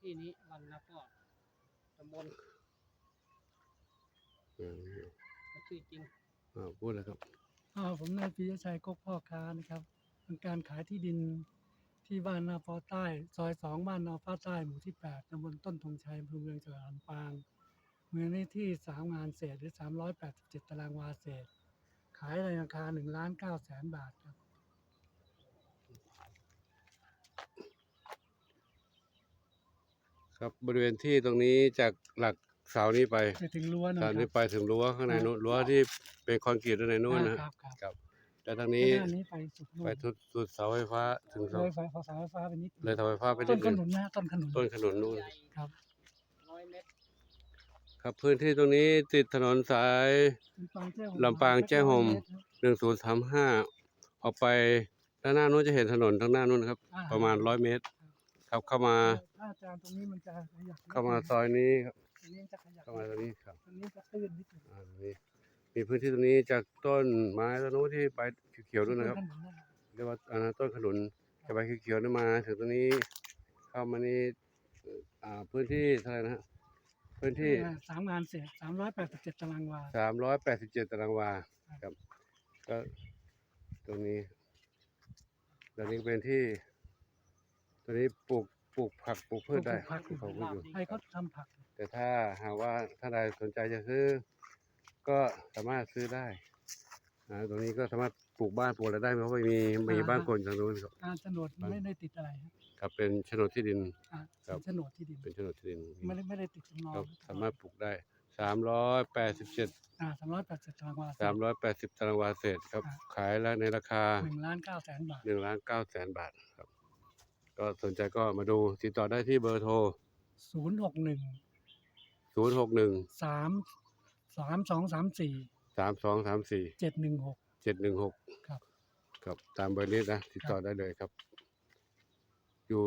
ที่นี้วันนะก็ตำบลอืมชื่อจริงอ่าพูดเลยครับ อ่าผมนายปิยชัยกกพ่อค้านะครับเป็นการขายที่ดินที่บ้านนาฟ้าใต้ ซอยสองบ้านนาฟ้าใต้หมู่ที่แปดตำบลต้นธงชัยอำเภอเมืองจังหวัดลำปางเมืองนี้ที่สามงานเศษหรือสามร้อยแปดสิบเจ็ดตารางวาเศษ ขายในราคาหนึ่งล้านเก้าแสนบาทครับ ครับบริเวณที่ตรงนี้จากหลักเสานี้ไปไปถึงรั้วนะคเสารับ นี้ไปถึงรั้วข้างในนู้นรั้วที่เป็นคอนกรีตด้านในนู้นนะอ่าครับครับ ครับแล้วทางนี้ด้านนี้ไปสุดนู่นไปทุดสุดเสาไฟฟ้าถึงเลเสายไฟฟ้าเสาไฟฟ้าไปนิดเลยเสาไฟฟ้าไปต้นินดขนึงนุนนะต้นขนุนต้นขนุนนู่นใหญ่ครับร้อยเมตรครับพื้นที่ตรงนี้ติดถนนสายลำปางแจ้ห่มลำปางแจ้ห่ม หนึ่งศูนย์สามห้าออกไปด้านหน้านู้นจะเห็นถนนทางหน้านู้นครับอ่ประมาณร้อยเมตร ครับเข้ามาถ้าอาจารย์ตรงนี้มันจะขยับเข้ามาซอยนี้ครับตรงนี้จะขยับเข้ามาตรงนี้ครับตรงนี้จะตื้นนิดหนึงอ่าตรงนี้มีพื้นที่ตรงนี้จากต้นไม้ต้นนู้นที่ไปเขียวๆด้วยนะครับต้ขนั่นแหละเรียกว่าอันนั้นต้นขนุนจะไปเขียวๆนี่มาถึงตรงนี้ เข้ามานี่เอ่ออ่าพื้นที่เท่าไหร่นะฮะพื้นที่ อ่าสามงานเศษสามร้อยแปดสิบเจ็ดตารางวา สามร้อยแปดสิบเจ็ดตารางวาครับ ก็ตรงนี้ตรงนี้เป็นที่ ตรงนี้ปลูกปลูกผักปลูกพืชได้ผักปลูกผักพืชอยู่ให้เขาทำผักแต่ถ้าหากว่าถ้าใดสนใจจะซื้อ ก็สามารถซื้อได้อ่าตรงนี้ก็สามารถปลูกบ้านปลูกอะไรได้เพราะว่ามีมีบ้านคนทางนู้นครับ อ่าโฉนดไม่ได้ติดอะไรครับครับเป็นโฉนดที่ดิน อ่าครับ โฉนดที่ดินเป็นโฉนดที่ดินไม่ได้ไม่ได้ติดจำนองครับสามารถปลูกได้สามร้อยแปดสิบเจ็ดอ่าสามร้อยแปดสิบตารางวา สามร้อยแปดสิบตารางวาเศษครับ อ่าขายแล้วในราคาหนึ่งล้านเก้าแสนบาท หนึ่งล้านเก้าแสนบาทครับ ก็สนใจก็มาดูติดต่อได้ที่เบอร์โทร ศูนย์หกหนึ่งศูนย์หกหนึ่งสามสามสองสามสี่สามสองสามสี่เจ็ดหนึ่งหกเจ็ดหนึ่งหกครับ ครับตามเบอร์นี้นะ ติดต่อได้เลยครับ อยู่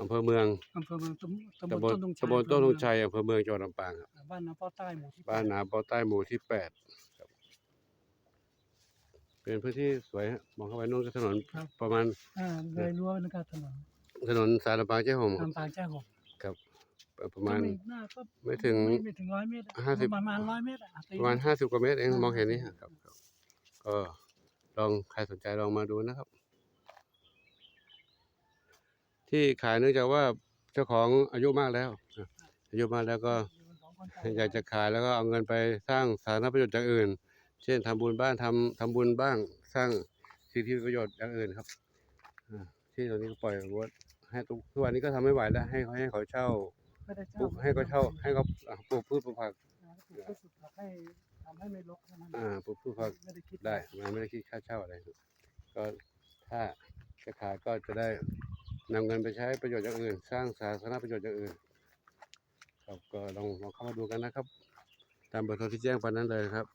อำเภอเมืองอำเภอเมืองตำตำตำบบลลต้นธงชัยตำบลต้นทงชัยอำเภอเมืองจังหวัดลำปางครับบ้านนาป้อใต้หมู่ที่บ้านนาเปาใต้หมู่ที่แปดครับเป็นพื้นที่สวยฮะมองเข้าไปนู่นก็ถนนครับประมาณ อ่าเลยรั้วนะครับถนน ถนนสายลำปางเจ้าหอมครับลำปางแจ้ห่มครับ ประมาณก็ไม่น่าก็ไม่ถึงไม่ถึงร้อยเมตรอะห้าสิบ ประมาณร้อยเมตรอะตีประมาณห้าสิบกว่าเมตรเองอ่ามองเห็นนี่ครับครับก็ลองใครสนใจลองมาดูนะครับ ที่ขายเนื่องจากว่าเจ้าของอายุมากแล้วนะอายุมากแล้วก็ของคนเอยากจะขายแล้วก็เอาเงินไปสร้างสาธารณประโยชน์อย่างอื่น เช่นทำบุญบ้านทำทำบุญบ้าง สร้างสิทธิประโยชน์อย่างอื่นครับอ่า ที่ตอนนี้ก็ปล่อยวัดให้ทุกทุกวันนี้ก็ทำไม่ไหวแล้ว ให้เขาให้เขาเช่าไม่ได้ปลูกให้เขาเช่า ให้เขาอ่าปลูกพืชปลูกผัก ปลูกพืชปลูกผักให้ทำให้ไม่รกเท่านั้นอ่าปลูกพืชผัก ไม่ได้คิดได้มันไม่ได้คิดค่าเช่าอะไรครับก็ถ้าจะขายก็จะได้นำเงินไปใช้ประโยชน์อย่างอื่น สร้างสาธารณประโยชน์อย่างอื่นครับก็ลองลองเข้ามาดูกันนะครับ ตามเบอร์โทรที่แจ้งไปนั้นเลยครับ